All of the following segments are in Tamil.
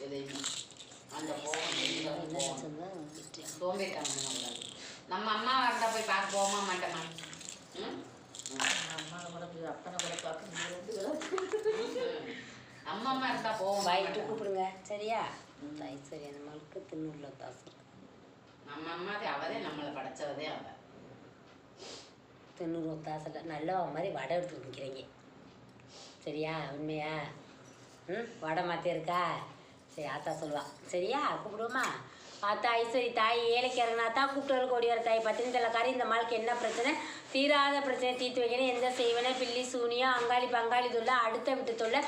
எதையுமே அந்த போகணும் வெளியில வந்து போகணும் சோம்பேறித்தனம் பண்ணக்கூடாது நம்ம அம்மா இருந்தா போய் பார்க்க போமா மாட்டோமா ம்? அம்மாவை கூட போய் அப்பனை கூட பார்க்க அம்மா அம்மா இருந்தா போவோம் வாயிட்டு கூப்பிடுங்க சரியா தாய் சரி அந்த மலுக்கு தின்னூர்ல தாசு நம்ம அம்மாதே அவதே நம்மளை படைச்சதே அவ தின்னூறு தாசில் நல்லவ மாதிரி வடை எடுத்து நிற்கிறீங்க சரியா உண்மையா ம் வடை மாற்றி இருக்கா சரி ஆத்தா சொல்லுவா. சரியா? கூப்பிடுவோமா? ஆத்தா ஐஸ்வரி தாய் ஏழைக்கு தான் கூப்பிட்டு கோடி வர தாய். பத்தினி தலைக்காரி இந்த மாளுக்கு என்ன பிரச்சனை? தீராத பிரச்சனை தீர்த்து வைக்கணும் எந்த செய்வனே பில்லி சூனியம் அங்காளி பங்காளி தொல்லை அடுத்த விட்டு தொல்லை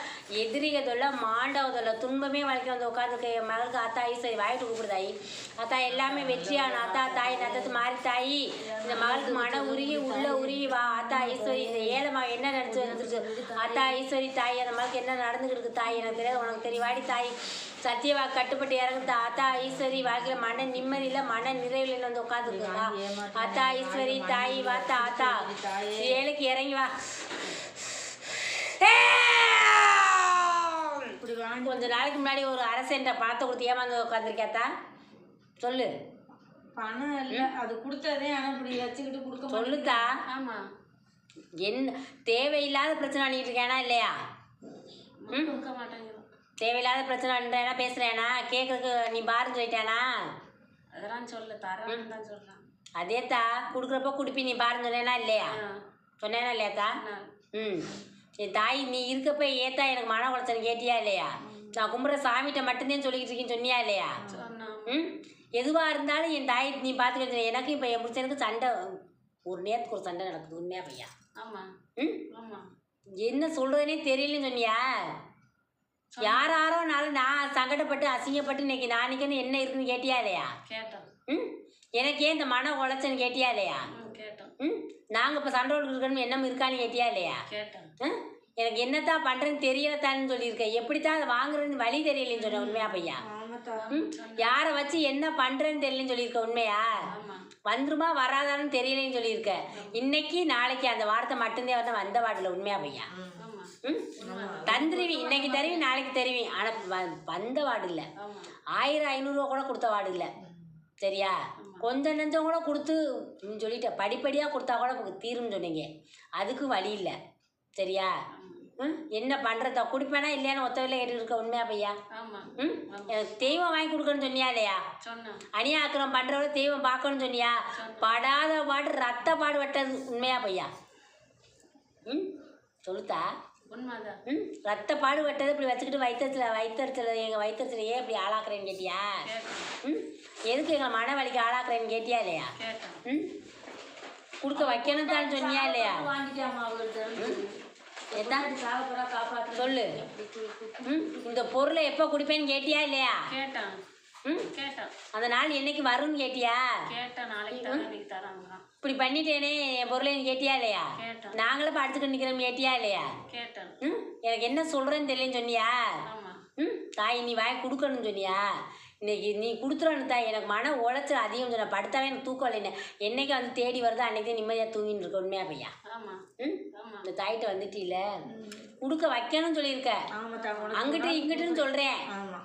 எதிரிக தொல்லை மாண்டவ தொல்லை துன்பமே வளைக்க வந்து உட்காந்துருக்க என் மகளுக்கு அத்தா ஐஸ்வரி வாயிட்டு கூப்பிடு தாயி அத்தா எல்லாமே வெற்றியான அத்தா தாய் நத்தத்து மாறி தாயி. இந்த மகளுக்கு மன உருகி உள்ள உருகி வா அத்தா ஐஸ்வரி இந்த ஏழமா என்ன நடந்து வந்துருக்கு? அத்தா ஐஸ்வரி தாய் அந்த மகளுக்கு என்ன நடந்துக்கிட்டு இருக்கு தாய்? எனக்கு தெரியாது உனக்கு தெரியும். வாடி தாய். சத்தியவா கட்டுப்பட்டு இறங்குது. அத்தா ஈஸ்வரி வாழ்க்கையில் மன நிம்மதியில் மன நிறைவில் வந்து உட்காந்துருக்குதா அத்தா ஈஸ்வரி தாய் வாத்தா ஆத்தா ஏழைக்கு இறங்கி வா. இப்படி வாங்கி கொஞ்ச நாளைக்கு முன்னாடி ஒரு அரசன்ற பணத்தை கொடுத்து ஏமாந்து உட்காந்துருக்கேத்தா சொல்லு. பணம் இல்லை. அது கொடுத்ததே ஆனால் இப்படி வச்சுக்கிட்டு கொடுக்க. சொல்லுத்தா ஆமா. என்ன தேவையில்லாத பிரச்சனை பண்ணிட்டு இருக்கேனா இல்லையா? ம்? கொடுக்க மாட்டேங்கிறோம் தேவையில்லாத பிரச்சனை பண்ணுறேனா பேசுகிறேனா கேட்கறதுக்கு நீ பாருன்னு சொல்லிட்டேனா அதெல்லாம் சொல்ல. தரேன்னு தான் சொல்றான். அதேத்தா கொடுக்குறப்ப குடிப்பி நீ பாருன்னு சொன்னேனா இல்லையா? சொன்னேனா இல்லையாத்தா? ம். என் தாய் நீ இருக்கப்ப ஏத்தா எனக்கு மன உளைச்சல் கேட்டியா இல்லையா? நான் கும்பிட்ற சாமிகிட்ட மட்டும்தான் சொல்லிக்கிட்டு இருக்கேன்னு சொன்னியா இல்லையா? ம். எதுவாக இருந்தாலும் என் தாய் நீ பார்த்துக்கிட்டு எனக்கு இப்போ என் புருஷனுக்கு சண்டை ஒரு நேரத்துக்கு ஒரு சண்டை நடக்குது உண்மையா பையா ஆமா. ம். என்ன சொல்கிறதுனே தெரியலன்னு சொன்னியா? யார் யாரோனாலும் நான் சங்கடப்பட்டு அசிங்கப்பட்டு இன்னைக்கு நாளைக்குன்னு என்ன இருக்குன்னு கேட்டியா இல்லையா? கேட்டோம் ம். எனக்கு ஏன் இந்த மன உளைச்சல் கேட்டியா இல்லையா? ம்? நாங்கள் இப்போ சண்டை இருக்கணும் எண்ணம் இருக்கான்னு கேட்டியா இல்லையா? எனக்கு என்னத்தான் பண்ணுறேன்னு தெரியலத்தான்னு சொல்லியிருக்கேன் எப்படித்தான் அதை வாங்குறதுன்னு வழி தெரியலன்னு சொன்னேன் உண்மையா பையா? யாரை வச்சு என்ன பண்ணுறேன்னு தெரியலன்னு சொல்லியிருக்க உண்மையா? வந்துருமா வராதான்னு தெரியலன்னு சொல்லியிருக்க. இன்னைக்கு நாளைக்கு அந்த வார்த்தை மட்டும்தான் வந்து வந்த வாட்டில் உண்மையா பையா? தந்துருவி இன்னைக்கு தருவி நாளைக்கு தருவி. ஆனால் வந்த வார்டு இல்லை. ஆயிரம் ஐநூறுரூவா கூட கொடுத்த வார்டு இல்லை. சரியா? கொஞ்சம் நெஞ்சம் கூட கொடுத்து ம், சொல்லிட்டேன் படிப்படியாக கொடுத்தா கூட உங்களுக்கு தீரும்னு சொன்னீங்க. அதுக்கு வழி இல்லை. சரியா? ம்? என்ன பண்ணுறத குடிப்பேனா இல்லையான்னு ஒத்தவில்லை கேட்டு இருக்க உண்மையா பையா? ம்? தெய்வம் வாங்கி கொடுக்கணும்னு சொன்னியா இல்லையா? சொன்னான். அணியாக்கிரம் பண்ணுறவள தெய்வம் பார்க்கணும்னு சொன்னியா? படாத பாடு ரத்த பாடு வெட்டது உண்மையா பையா? ம்? சொல்லுத்தா. ம் ரத்த பாடு வெட்டது இப்படி வச்சுக்கிட்டு வயிற்றுல வயிற்றுல எங்கள் வயிற்றுல ஏன் இப்படி ஆளாக்குறேன்னு கேட்டியா? ம் எதுக்கு எங்களை மன வலிக்கு ஆளாக்குறேன்னு கேட்டியா இல்லையா? ம் கொடுக்க வைக்கணும் தான் சொன்னியா இல்லையா? காப்பாற்று சொல்லு. ம் இந்த பொருளை எப்போ குடிப்பேன்னு கேட்டியா இல்லையா? கேட்டான். ம். கேட்டான். அந்த நாள் என்னைக்கு வரும்னு கேட்டியா? கேட்டான் நாளைக்கு தரேன் இன்னைக்கு தராங்களாம் இப்படி பண்ணிட்டேனே என் பொருளை நீ கேட்டியா இல்லையா? கேட்டான். நாங்களும் படிச்சுக்கிட்டு நிற்கிறோம் கேட்டியா இல்லையா? கேட்டான். ம். எனக்கு என்ன சொல்கிறேன்னு தெரியலன்னு சொன்னியா? ஆமா. ம். தாய் நீ வாங்கி கொடுக்கணும்னு சொன்னியா? இன்னைக்கு நீ கொடுத்துருன்னு தாய் எனக்கு மன உளைச்சல் அதிகம் சொன்ன படுத்தாவே எனக்கு தூக்கம் இல்லைன்னு என்னைக்கு வந்து தேடி வருதோ அன்னைக்கு நிம்மதியாக தூங்கின்னு இருக்க உண்மையா பையா? ஆமா. ம். இந்த தாயிட்ட வந்துட்டீல கொடுக்க வைக்கணும்னு சொல்லியிருக்க. அங்கிட்டு இங்கிட்டுன்னு சொல்கிறேன் ஆமா.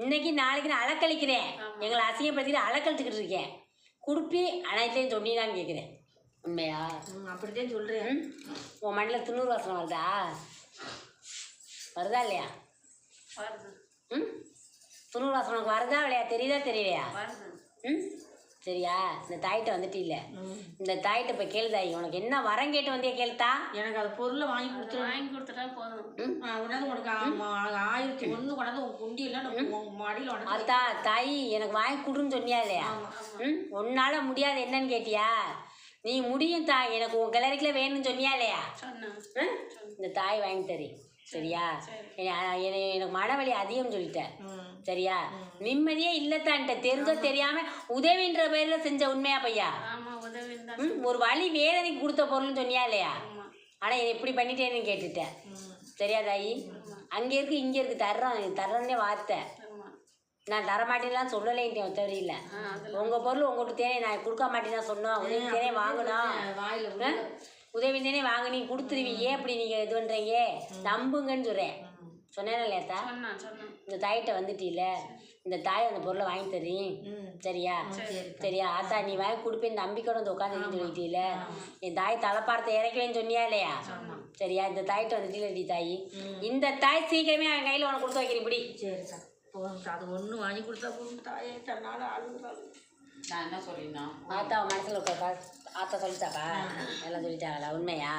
இன்னைக்கு நாளைக்கு நான் அலக்கழிக்கிறேன். எங்களை அசிங்கப்படுத்திட்டு அலக்கழிச்சுக்கிட்டு இருக்கேன். குடுப்பி அனைத்தையும் சொன்னீங்களான்னு கேட்குறேன் உண்மையா? அப்படித்தான் சொல்றேன். ம்? உன் மண்ணில் துண்ணூறு வாசனை வருதா? வருதா இல்லையா? ம்? துண்ணூறு வாசனை உனக்கு வருதா இல்லையா? தெரியுதா தெரியலையா? ம்? சரியா? இந்த தாயிட்ட வந்துட்டு இல்லை. இந்த தாயிட்ட இப்போ கேளு தாயி உனக்கு என்ன வரம் கேட்டு வந்தியா கேளுத்தா எனக்கு அது பொருளை வாங்கி கொடுத்துரு. வாங்கி கொடுத்துட்டா போதும். உடனே உனக்கு ஆயிரத்தி ஒன்று கொண்டாந்து உன் உன் மடியில் அத்தா தாயி எனக்கு வாங்கி கொடுன்னு சொன்னியா இல்லையா ம்? உன்னால முடியாது என்னன்னு கேட்டியா? நீ முடியும் தாய் எனக்கு உன் கிளறிக்கல வேணும்னு சொன்னியா இல்லையா? இந்த தாய் வாங்கி தரி சரியா? என- என- எனக்கு மனவலி அதிகம் சொல்லிட்டேன். சரியா? நிம்மதியே இல்லத்தான்ட்ட. தெரிஞ்சோ தெரியாம உதவின்ற பேர்ல செஞ்ச உண்மையா பையா? ஒரு வழி வேதனைக்கு கொடுத்த பொருள்னு சொன்னியா இல்லையா? ஆனா இதை இப்படி பண்ணிட்டேன்னு கேட்டுட்டேன். சரியா தாயி? அங்க இருக்கு இங்க இருக்கு. தர்றோம் தர்றோன்னே வார்த்தை. நான் தரமாட்டேன்லாம் சொல்லலைன்ட்டேன் தெரியல ஆ அது உங்க பொருள் உங்களுக்கு தேனே நான் கொடுக்க மாட்டேன்னா சொன்னோம். உதவி தேனே ஆ? உதவி தானே வாங்க நீ கொடுத்துருவீங்க ஏன் இப்படி நீங்க இது பண்றீங்க? நம்புங்கன்னு சொல்றேன். சொன்னேன் இல்லையாத்தா இந்த தாயிட்ட வந்துட்டீல இந்த தாய் அந்த பொருளை வாங்கி தர்றீன். ம். சரியா? சரி சரியா? ஆத்தா நீ வாங்கி கொடுப்பேன் இந்த அம்பிக்கோட வந்து உட்காந்து சொல்லிட்டீல என் தாய் தலைப்பாரத்தை இறக்குவேன்னு சொன்னியா இல்லையா? சரியா? இந்த தாயிட்ட வந்துட்டீலடி தாய். இந்த தாய் சீக்கிரமே அவன் கையில் உனக்கு கொடுத்து வைக்கிறேன் இப்படி. போதும் அது ஒன்று வாங்கி கொடுத்தா போதும் தாயே. தன்னால் அழுகுறாள் நான் என்ன சொல்லியிருந்தோம் ஆத்தா மனசில் ஆத்தா சொல்லிட்டாப்பா எல்லாம் சொல்லிட்டாங்களா? உண்மையா?